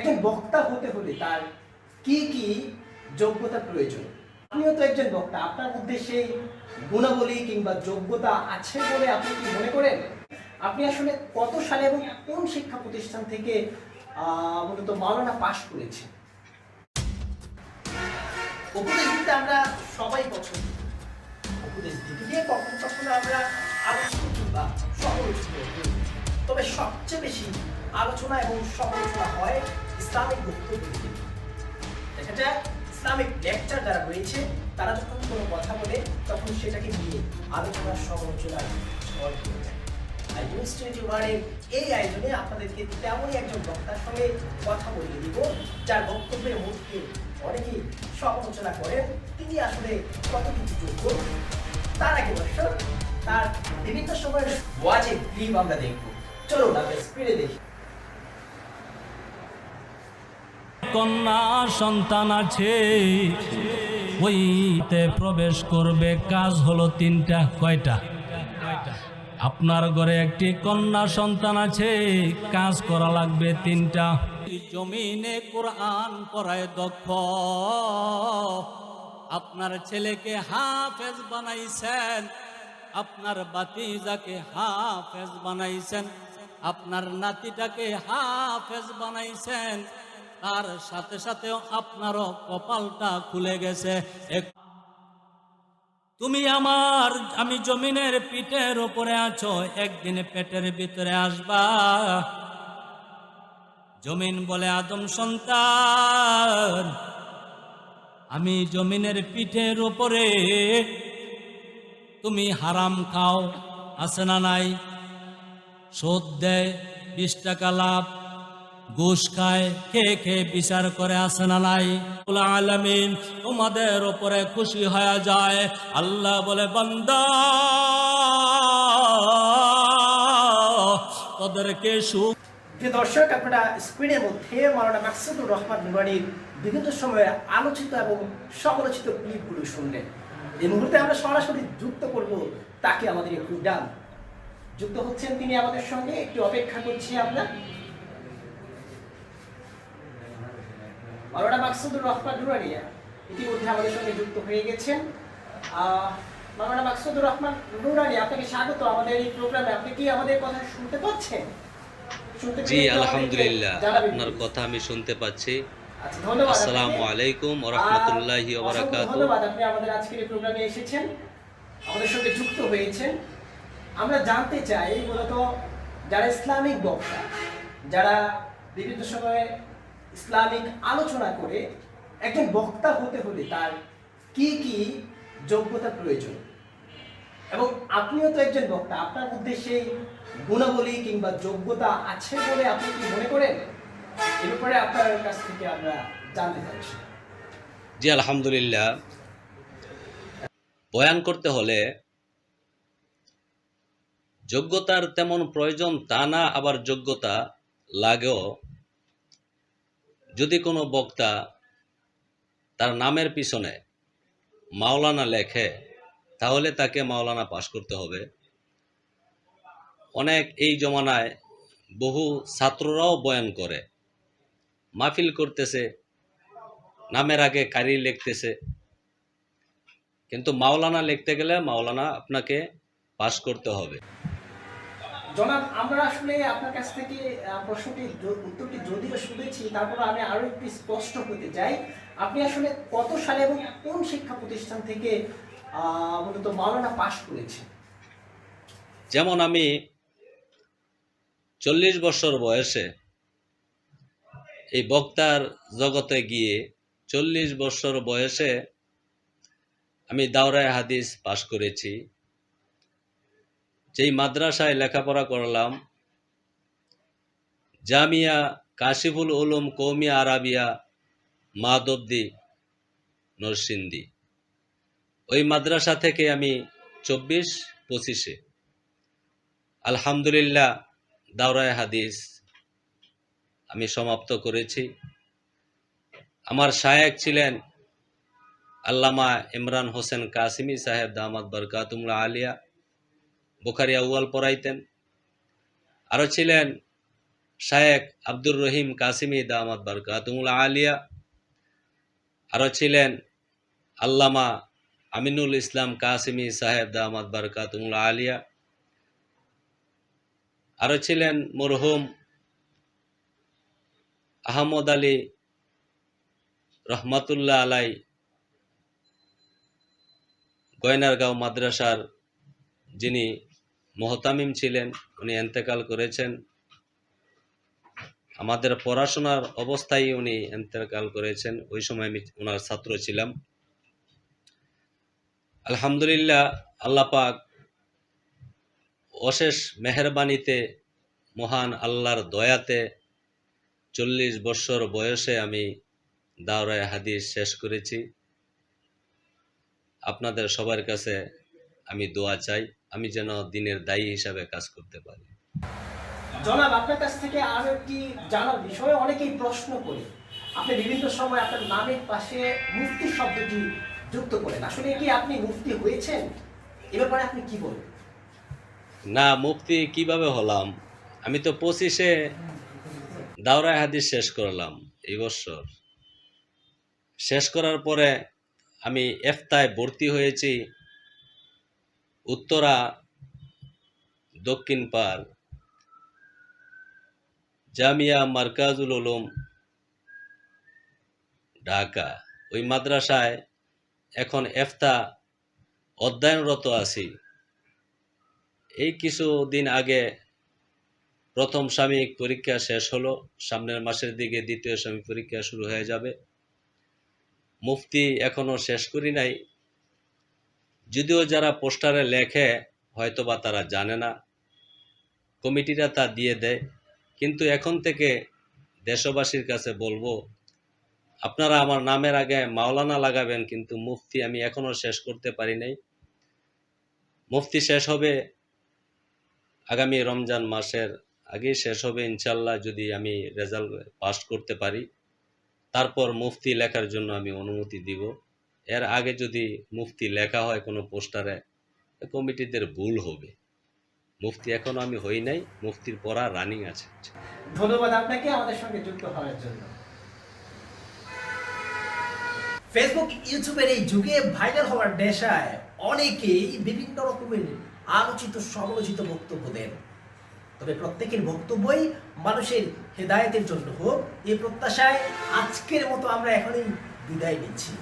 একজন বক্তা হতে হলে তার কি কি যোগ্যতা প্রয়োজন? আপনিও তো একজন বক্তা, আপনার মধ্যে সেই গুণাবলী কিংবা যোগ্যতা আছে বলে আপনি কি মনে করেন? আপনি আসলে কত সালে এবং কোন শিক্ষা প্রতিষ্ঠান থেকে মূলত মাওলানা পাশ করেছেন? উপদেশ দিতে আমরা সবাই পছন্দ। উপদেশ দিতে গিয়ে কখনো কখনো আমরা আলোচনা কিংবা সমালোচনা তবে সবচেয়ে বেশি আলোচনা এবং সমালোচনা হয় ইসলামিক বক্তব্য। দেখা যায় ইসলামিক লেকচার যারা রয়েছে, তারা যখন কোনো কথা বলে, তখন সেটাকে নিয়ে আলোচনার সমালোচনার ঝড় হয়ে যায় আর নিউজ টোয়েন্টি ওয়ানের এই আয়োজনে আপনাদেরকে তেমনই একজন বক্তার সঙ্গে কথা বলিয়ে দিব, যার বক্তব্যের মধ্যে অনেকেই সমালোচনা করেন। তিনি আসলে কতটুকু যোগ্য? তার আগে দর্শক, তার বিভিন্ন সময়ের ওয়াজে ক্লিপ আমরা দেখব। চলুন, আমরা স্ক্রিনে দেখি। কন্যা সন্তান আছে ওইতে প্রবেশ করবে, কাজ হলো তিনটা, কয়টা? আপনার ঘরে একটি কন্যা সন্তান আছে, কাজ করা লাগবে তিনটা। জমিনে কোরআন পড়ায় দক্ষ। আপনার ছেলেকে হাফেজ বানাইছেন, আপনার বাতিজাকে হাফেজ বানাইছেন, আপনার নাতিটাকে হাফেজ বানাইছেন তার সাথে সাথেও আপনারও কপালটা খুলে গেছে। তুমি আমার, আমি জমিনের পিঠের উপরে আছো, একদিন পেটের ভিতরে আসবা। জমিন বলে আদম সন্তান, আমি জমিনের পিঠের উপরে তুমি হারাম খাও, আছে না নাই? সুদ দেয় বিশ টাকা লাভ। ঘুষ খায় খেয়ে খেয়ে বিচার করে আসে না নাই? আলামিন তোমাদের ওপরে খুশি হয়ে যায়। আল্লাহ বলে, বান্দা, তোদেরকে সুখ দর্শক, আপনারা স্ক্রিনের মধ্যে মাওলানা মাকসুদুর রহমান নুরানির বিভিন্ন সময়ে আলোচিত এবং সমালোচিত ক্লিপগুলো শুনলেন। এই মুহূর্তে আমরা সরাসরি যুক্ত করব তাকে আমাদের একটু ডান। যুক্ত হচ্ছেন তিনি আমাদের সঙ্গে, একটু অপেক্ষা করছি আমরা। মাওলানা মাকসুদুর রহমান নুরানিয়া ইতিমধ্যে আমাদের সঙ্গে যুক্ত হয়ে গেছেন। মাওলানা মাকসুদুর রহমান নুরানি আপনাকে স্বাগত। আমাদের এই প্রোগ্রামে আপনি কি আমাদের কথা শুনতে পাচ্ছেন? শুনতে জি আলহামদুলিল্লাহ। আপনার কথা আমি শুনতে পাচ্ছি। আচ্ছা, ধন্যবাদ আসসালামু। আলাইকুম ওবারাকাতু ধন্যবাদ আপনি আমাদের আজকের এই প্রোগ্রামে এসেছেন। আমাদের সঙ্গে যুক্ত হয়েছেন। আমরা জানতে চাই মূলত যারা ইসলামিক বক্তা যারা বিভিন্ন সময়ে ইসলামিক আলোচনা করে একজন বক্তা হতে হলে তার কি কি যোগ্যতা প্রয়োজন? এবং আপনিও তো একজন বক্তা, আপনার মধ্যে সেই গুণাবলী কিংবা যোগ্যতা আছে বলে আপনি কি মনে করেন? এ ব্যাপারে আপনার কাছ থেকে আমরা জানতে চাচ্ছি। জি, আলহামদুলিল্লাহ। বয়ান করতে হলে যোগ্যতার তেমন প্রয়োজন তা না, আবার যোগ্যতা লাগেও যদি কোনো বক্তা তার নামের পিছনে মাওলানা লেখে, তাহলে তাকে মাওলানা পাশ করতে হবে। অনেক এই জমানায় বহু ছাত্ররাও বয়ান করে, মাহফিল করতেছে, নামের আগে কারি লিখতেছে। কিন্তু মাওলানা লিখতে গেলে মাওলানা আপনাকে পাশ করতে হবে। জনাব, আমরা আসলে আপনার কাছ থেকে প্রশ্নটি উত্তরটি যদিও শুনেছি তারপর আমি আরও একটু স্পষ্ট হতে চাই। আপনি আসলে কত সালে এবং কোন শিক্ষা প্রতিষ্ঠান থেকে মূলত মাওলানা পাশ করেছেন? যেমন আমি চল্লিশ বছর বয়সে এই বক্তার জগতে গিয়ে চল্লিশ বছর বয়সে আমি দাওরায় হাদিস পাশ করেছি। যেই মাদ্রাসায় লেখাপড়া করলাম, জামিয়া, কাশিফুল উলুম, কৌমিয়া, আরাবিয়া, মাদবদি নরসিন্দি ওই মাদ্রাসা থেকে আমি চব্বিশ পঁচিশে, আলহামদুলিল্লাহ, দাওরায় হাদিস আমি সমাপ্ত করেছি। আমার শায়েক ছিলেন আল্লামা ইমরান হোসেন কাসিমি সাহেব দামাদ বরকাতুমলা আলিয়া। বুখারি আউয়াল পড়াইতেন। আরও ছিলেন শায়েক আব্দুর রহিম কাসিমি দামাত বারকাতুল আলিয়া। আরও ছিলেন আল্লামা আমিনুল ইসলাম কাসিমি সাহেব দামাত বারকাতুল আলিয়া। আরও ছিলেন মরহুম আহমদ আলী রহমাতুল্লাহ আলাই গয়নারগাঁও মাদ্রাসার যিনি মোহতামিম ছিলেন, উনি এন্তেকাল করেছেন। আমাদের পড়াশোনার অবস্থায় উনি এন্তেকাল করেছেন, ওই সময় আমি ওনার ছাত্র ছিলাম। আলহামদুলিল্লাহ, আল্লাহ পাক অশেষ মেহরবানিতে মহান আল্লাহর দয়াতে চল্লিশ বৎসর বয়সে আমি দাওরায় হাদিস শেষ করেছি। আপনাদের সবার কাছে আমি দোয়া চাই। আমি যেন দিনের দায়ী হিসাবে কাজ করতে পারি। জনাব আপনার কাছ থেকে আরও একটি জানার বিষয়ে অনেকেই প্রশ্ন করে। আপনি বিভিন্ন সময় আপনার নামের পাশে মুফতি শব্দটি যুক্ত করেন। আসলে কি আপনি মুফতি হয়েছেন? এ ব্যাপারে আপনি কি বলবেন না মুক্তি কীভাবে হলাম? আমি তো পঁচিশে দাওরায় হাদিস শেষ করলাম এই বছর। শেষ করার পরে আমি এফতায় ভর্তি হয়েছি। উত্তরা, দক্ষিণ পার জামিয়া মার্কাজুল উলুম, ঢাকা। ওই মাদ্রাসায় এখন এফতা অধ্যয়নরত আছি। এই কিছুদিন আগে প্রথম সাময়িক পরীক্ষা শেষ হলো। সামনের মাসের দিকে দ্বিতীয় সাময়িক পরীক্ষা শুরু হয়ে যাবে। মুফতি এখনও শেষ করি নাই। যদিও যারা পোস্টারে লেখে, হয়তোবা তারা জানে না। কমিটিরা তা দিয়ে দেয়। কিন্তু এখন থেকে দেশবাসীর কাছে বলব, আপনারা আমার নামের আগে মাওলানা লাগাবেন, কিন্তু মুফতি আমি এখনও শেষ করতে পারি নাই। মুফতি শেষ হবে আগামী রমজান মাসের আগেই শেষ হবে ইনশাল্লাহ যদি আমি রেজাল্ট পাস করতে পারি। তারপর মুফতি লেখার জন্য আমি অনুমতি দিব। এর আগে যদি মুফতি লেখা হয় কোনো পোস্টারে কমিটিদের ভুল হবে। মুফতি এখনও আমি হই নাই, মুফতির পড়া রানিং আছে। ধন্যবাদ আপনাকে, আমাদের সঙ্গে যুক্ত হওয়ার জন্য। ফেসবুক ইউটিউবের এই যুগে ভাইরাল হওয়ার নেশায় অনেকেই বিভিন্ন রকমের আলোচিত, সমালোচিত বক্তব্য দেন। তবে প্রত্যেকের বক্তব্যই মানুষের হেদায়েতের জন্য হোক এই প্রত্যাশায় আজকের মতো আমরা এখনই বিদায় নিচ্ছি।